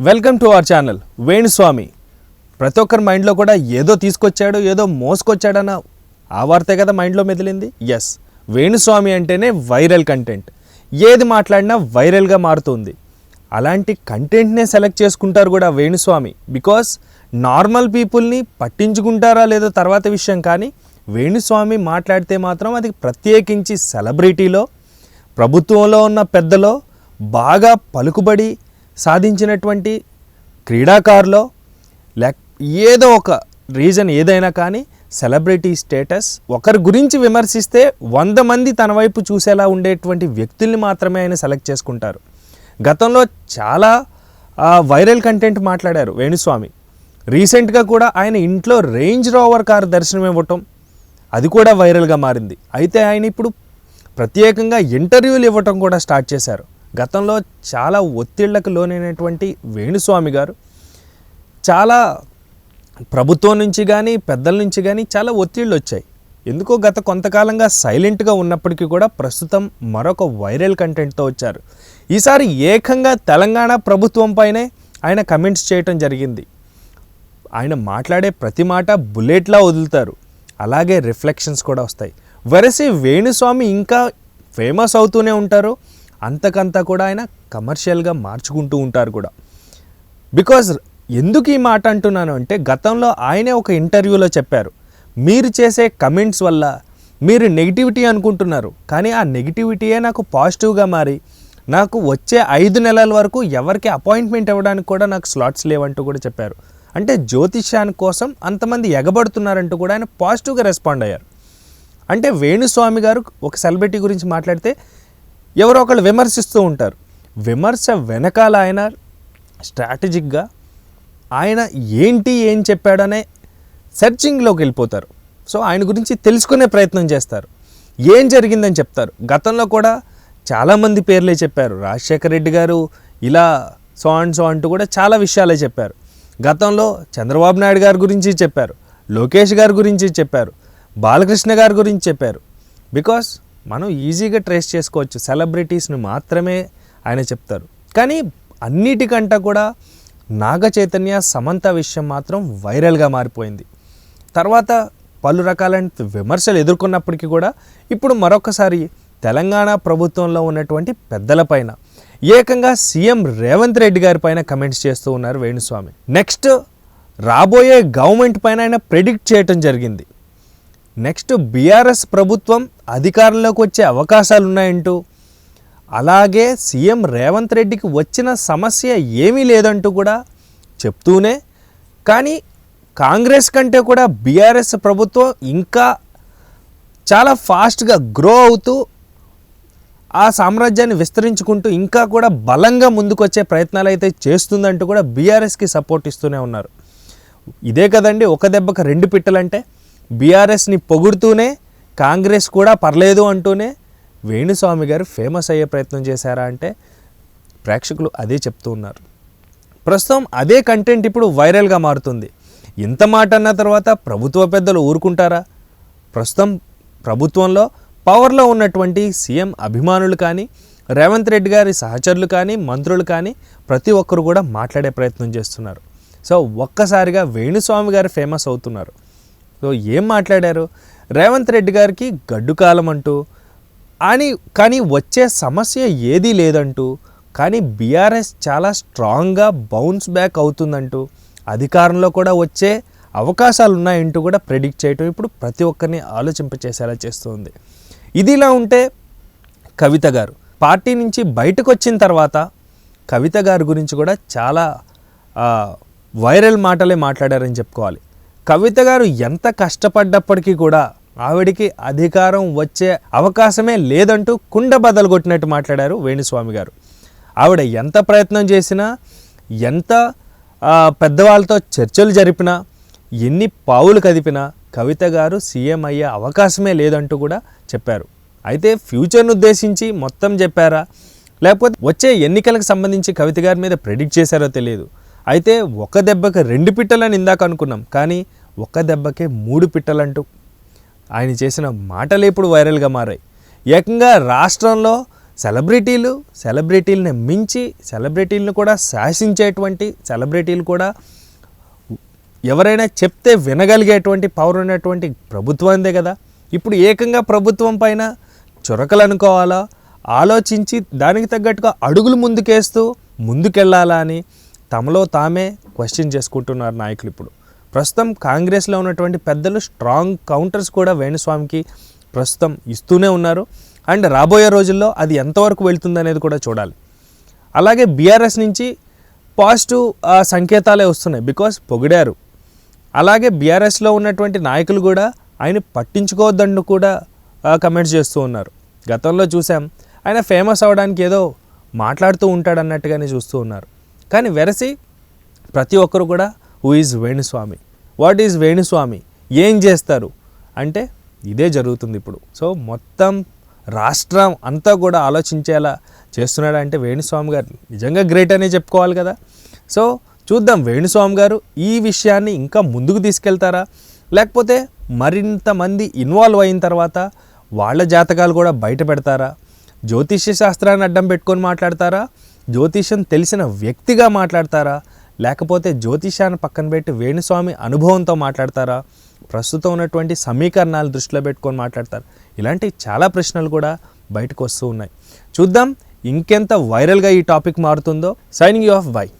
Welcome to our channel Venuswamy. ప్రతి ఒక్కరి మైండ్లో కూడా ఏదో తీసుకొచ్చాడు ఏదో మోసుకొచ్చాడన్న ఆ వార్తే కదా మైండ్లో మెదిలింది? ఎస్ వేణుస్వామి అంటేనే వైరల్ కంటెంట్. ఏది మాట్లాడినా వైరల్గా మారుతుంది. అలాంటి కంటెంట్నే సెలెక్ట్ చేసుకుంటారు కూడా వేణుస్వామి. బికాస్ నార్మల్ పీపుల్ని పట్టించుకుంటారా లేదో తర్వాత విషయం కానీ వేణుస్వామి మాట్లాడితే మాత్రం అది ప్రత్యేకించి సెలబ్రిటీలో ప్రభుత్వంలో ఉన్న పెద్దలో బాగా పలుకుబడి సాధించినటువంటి క్రీడాకారులో లేక ఏదో ఒక రీజన్ ఏదైనా కానీ సెలబ్రిటీ స్టేటస్ ఒకరి గురించి విమర్శిస్తే వంద మంది తన వైపు చూసేలా ఉండేటువంటి వ్యక్తుల్ని మాత్రమే ఆయన సెలెక్ట్ చేసుకుంటారు. గతంలో చాలా వైరల్ కంటెంట్ మాట్లాడారు వేణుస్వామి. రీసెంట్గా కూడా ఆయన ఇంట్లో రేంజ్ రోవర్ కారు దర్శనం ఇవ్వటం అది కూడా వైరల్గా మారింది. అయితే ఆయన ఇప్పుడు ప్రత్యేకంగా ఇంటర్వ్యూలు ఇవ్వటం కూడా స్టార్ట్ చేశారు. గతంలో చాలా ఒత్తిళ్ళకు లోనైనటువంటి వేణుస్వామి గారు చాలా ప్రభుత్వం నుంచి కానీ పెద్దల నుంచి కానీ చాలా ఒత్తిళ్ళు వచ్చాయి ఎందుకో గత కొంతకాలంగా సైలెంట్గా ఉన్నప్పటికీ కూడా ప్రస్తుతం మరొక వైరల్ కంటెంట్తో వచ్చారు. ఈసారి ఏకంగా తెలంగాణ ప్రభుత్వం పైనే ఆయన కమెంట్స్ చేయటం జరిగింది. ఆయన మాట్లాడే ప్రతి మాట బుల్లెట్లా వదులుతారు. అలాగే రిఫ్లెక్షన్స్ కూడా వస్తాయి. వరసి వేణుస్వామి ఇంకా ఫేమస్ అవుతూనే ఉంటారు. అంతకంతా కూడా ఆయన కమర్షియల్గా మార్చుకుంటూ ఉంటారు కూడా. బికాజ్ ఎందుకు ఈ మాట అంటున్నాను అంటే గతంలో ఆయనే ఒక ఇంటర్వ్యూలో చెప్పారు. మీరు చేసే కమెంట్స్ వల్ల మీరు నెగిటివిటీ అనుకుంటున్నారు. కానీ ఆ నెగిటివిటీయే నాకు పాజిటివ్గా మారి నాకు వచ్చే ఐదు నెలల వరకు ఎవరికి అపాయింట్మెంట్ ఇవ్వడానికి కూడా నాకు స్లాట్స్ లేవంటూ కూడా చెప్పారు. అంటే జ్యోతిష్యాని కోసం అంతమంది ఎగబడుతున్నారంటూ కూడా ఆయన పాజిటివ్గా రెస్పాండ్ అయ్యారు. అంటే వేణుస్వామి గారు ఒక సెలబ్రిటీ గురించి మాట్లాడితే ఎవరో ఒకళ్ళు విమర్శిస్తూ ఉంటారు. విమర్శ వెనకాల ఆయన స్ట్రాటజిక్గా ఆయన ఏంటి ఏం చెప్పాడనే సెర్చింగ్లోకి వెళ్ళిపోతారు. సో ఆయన గురించి తెలుసుకునే ప్రయత్నం చేస్తారు. ఏం జరిగిందని చెప్తారు. గతంలో కూడా చాలామంది పేర్లే చెప్పారు. రాజశేఖర రెడ్డి గారు ఇలా సో అండ్ సో అంటూ కూడా చాలా విషయాలే చెప్పారు. గతంలో చంద్రబాబు నాయుడు గారి గురించి చెప్పారు. లోకేష్ గారి గురించి చెప్పారు. బాలకృష్ణ గారి గురించి చెప్పారు. బికాస్ మనం ఈజీగా ట్రేస్ చేసుకోవచ్చు. సెలబ్రిటీస్ని మాత్రమే ఆయన చెప్తారు. కానీ అన్నిటికంట కూడా నాగ చైతన్య సమంత విషయం మాత్రం వైరల్గా మారిపోయింది. తర్వాత పలు రకాలైన విమర్శలు ఎదుర్కొన్నప్పటికీ కూడా ఇప్పుడు మరొకసారి తెలంగాణ ప్రభుత్వంలో ఉన్నటువంటి పెద్దలపైన ఏకంగా సీఎం రేవంత్ రెడ్డి గారి పైన కమెంట్స్ చేస్తూ ఉన్నారు వేణుస్వామి. నెక్స్ట్ రాబోయే గవర్నమెంట్ పైన ఆయన ప్రెడిక్ట్ చేయటం జరిగింది. నెక్స్ట్ బీఆర్ఎస్ ప్రభుత్వం అధికారంలోకి వచ్చే అవకాశాలు ఉన్నాయంటూ అలాగే సీఎం రేవంత్ రెడ్డికి వచ్చిన సమస్య ఏమీ లేదంటూ కూడా చెప్తూనే కానీ కాంగ్రెస్ కంటే కూడా బీఆర్ఎస్ ప్రభుత్వం ఇంకా చాలా ఫాస్ట్గా గ్రో అవుతూ ఆ సామ్రాజ్యాన్ని విస్తరించుకుంటూ ఇంకా కూడా బలంగా ముందుకొచ్చే ప్రయత్నాలు అయితే చేస్తుందంటూ కూడా బీఆర్ఎస్కి సపోర్ట్ ఇస్తూనే ఉన్నారు. ఇదే కదండి ఒక దెబ్బకి రెండు పిట్టలంటే బీఆర్ఎస్ని పొగుడుతూనే కాంగ్రెస్ కూడా పర్లేదు అంటూనే వేణుస్వామి గారు ఫేమస్ అయ్యే ప్రయత్నం చేశారా అంటే ప్రేక్షకులు అదే చెప్తూ ఉన్నారు. ప్రస్తుతం అదే కంటెంట్ ఇప్పుడు వైరల్గా మారుతుంది. ఇంత మాట అన్న తర్వాత ప్రభుత్వ పెద్దలు ఊరుకుంటారా? ప్రస్తుతం ప్రభుత్వంలో పవర్లో ఉన్నటువంటి సీఎం అభిమానులు కానీ రేవంత్ రెడ్డి గారి సహచరులు కానీ మంత్రులు కానీ ప్రతి ఒక్కరు కూడా మాట్లాడే ప్రయత్నం చేస్తున్నారు. సో ఒక్కసారిగా వేణుస్వామి గారు ఫేమస్ అవుతున్నారు. సో ఏం మాట్లాడారు? రేవంత్ రెడ్డి గారికి గడ్డు కాలం అంటూ అని కానీ వచ్చే సమస్య ఏదీ లేదంటూ కానీ బీఆర్ఎస్ చాలా స్ట్రాంగ్గా బౌన్స్ బ్యాక్ అవుతుందంటూ అధికారంలో కూడా వచ్చే అవకాశాలు ఉన్నాయంటూ కూడా ప్రెడిక్ట్ చేయటం ఇప్పుడు ప్రతి ఒక్కరిని ఆలోచింపచేసేలా చేస్తుంది. ఇది ఇలా ఉంటే కవిత గారు పార్టీ నుంచి బయటకు వచ్చిన తర్వాత కవిత గారి గురించి కూడా చాలా వైరల్ మాటలే మాట్లాడారని చెప్పుకోవాలి. కవిత గారు ఎంత కష్టపడ్డప్పటికీ కూడా ఆవిడికి అధికారం వచ్చే అవకాశమే లేదంటూ కుండ బదలు కొట్టినట్టు మాట్లాడారు వేణుస్వామి గారు. ఆవిడ ఎంత ప్రయత్నం చేసినా ఎంత పెద్దవాళ్ళతో చర్చలు జరిపినా ఎన్ని పావులు కదిపినా కవిత గారు సీఎం అయ్యే అవకాశమే లేదంటూ కూడా చెప్పారు. అయితే ఫ్యూచర్ను ఉద్దేశించి మొత్తం చెప్పారా? లేకపోతే వచ్చే ఎన్నికలకు సంబంధించి కవిత గారి మీద ప్రెడిక్ట్ చేశారో తెలియదు. అయితే ఒక దెబ్బకి రెండు పిట్టలని ఇందాక అనుకున్నాం కానీ ఒక దెబ్బకే మూడు పిట్టలంటూ ఆయన చేసిన మాటలు ఇప్పుడు వైరల్గా మారాయి. ఏకంగా రాష్ట్రంలో సెలబ్రిటీలు సెలబ్రిటీలని మించి సెలబ్రిటీలను కూడా శాసించేటువంటి సెలబ్రిటీలు కూడా ఎవరైనా చెప్తే వినగలిగేటువంటి పవర్ ఉన్నటువంటి ప్రభుత్వందే కదా. ఇప్పుడు ఏకంగా ప్రభుత్వం పైన చురకలు అనుకోవాలా ఆలోచించి దానికి తగ్గట్టుగా అడుగులు ముందుకేస్తూ ముందుకెళ్ళాలా అని తమలో తామే క్వశ్చన్ చేసుకుంటున్నారు నాయకులు ఇప్పుడు. ప్రస్తుతం కాంగ్రెస్లో ఉన్నటువంటి పెద్దలు స్ట్రాంగ్ కౌంటర్స్ కూడా వేణుస్వామికి ప్రస్తుతం ఇస్తూనే ఉన్నారు. అండ్ రాబోయే రోజుల్లో అది ఎంతవరకు వెళ్తుందనేది కూడా చూడాలి. అలాగే బీఆర్ఎస్ నుంచి పాజిటివ్ సంకేతాలే వస్తున్నాయి బికాస్ పొగిడారు. అలాగే బీఆర్ఎస్లో ఉన్నటువంటి నాయకులు కూడా ఆయన పట్టించుకోవద్దంటూ కూడా కమెంట్స్ చేస్తూ ఉన్నారు. గతంలో చూసాం ఆయన ఫేమస్ అవ్వడానికి ఏదో మాట్లాడుతూ ఉంటాడన్నట్టుగానే చూస్తూ ఉన్నారు. కానీ వెరసి ప్రతి ఒక్కరు కూడా who is Venuswamy? What is Venuswamy? ఏం చేస్తారు? అంటే ఇదే జరుగుతుంది ఇప్పుడు. సో మొత్తం రాష్ట్రం అంతా కూడా ఆలోచించేలా చేస్తున్నాడు అంటే వేణుస్వామి గారు నిజంగా గ్రేట్ అనే చెప్పుకోవాలి కదా. సో చూద్దాం వేణుస్వామి గారు ఈ విషయాన్ని ఇంకా ముందుకు తీసుకెళ్తారా? లేకపోతే మరింత మంది ఇన్వాల్వ్ అయిన తర్వాత వాళ్ళ జాతకాలు కూడా బయట పెడతారా? జ్యోతిష్య శాస్త్రాన్ని అడ్డం పెట్టుకొని మాట్లాడతారా? జ్యోతిష్యం తెలిసిన వ్యక్తిగా మాట్లాడతారా? లేకపోతే జ్యోతిష్యాన్ని పక్కన పెట్టి వేణుస్వామి అనుభవంతో మాట్లాడతారా? ప్రస్తుతం ఉన్నటువంటి సమీకరణాలు దృష్టిలో పెట్టుకొని మాట్లాడతారు. ఇలాంటి చాలా ప్రశ్నలు కూడా బయటకు వస్తూ ఉన్నాయి. చూద్దాం ఇంకెంత వైరల్గా ఈ టాపిక్ మారుతుందో. Signing you off bye.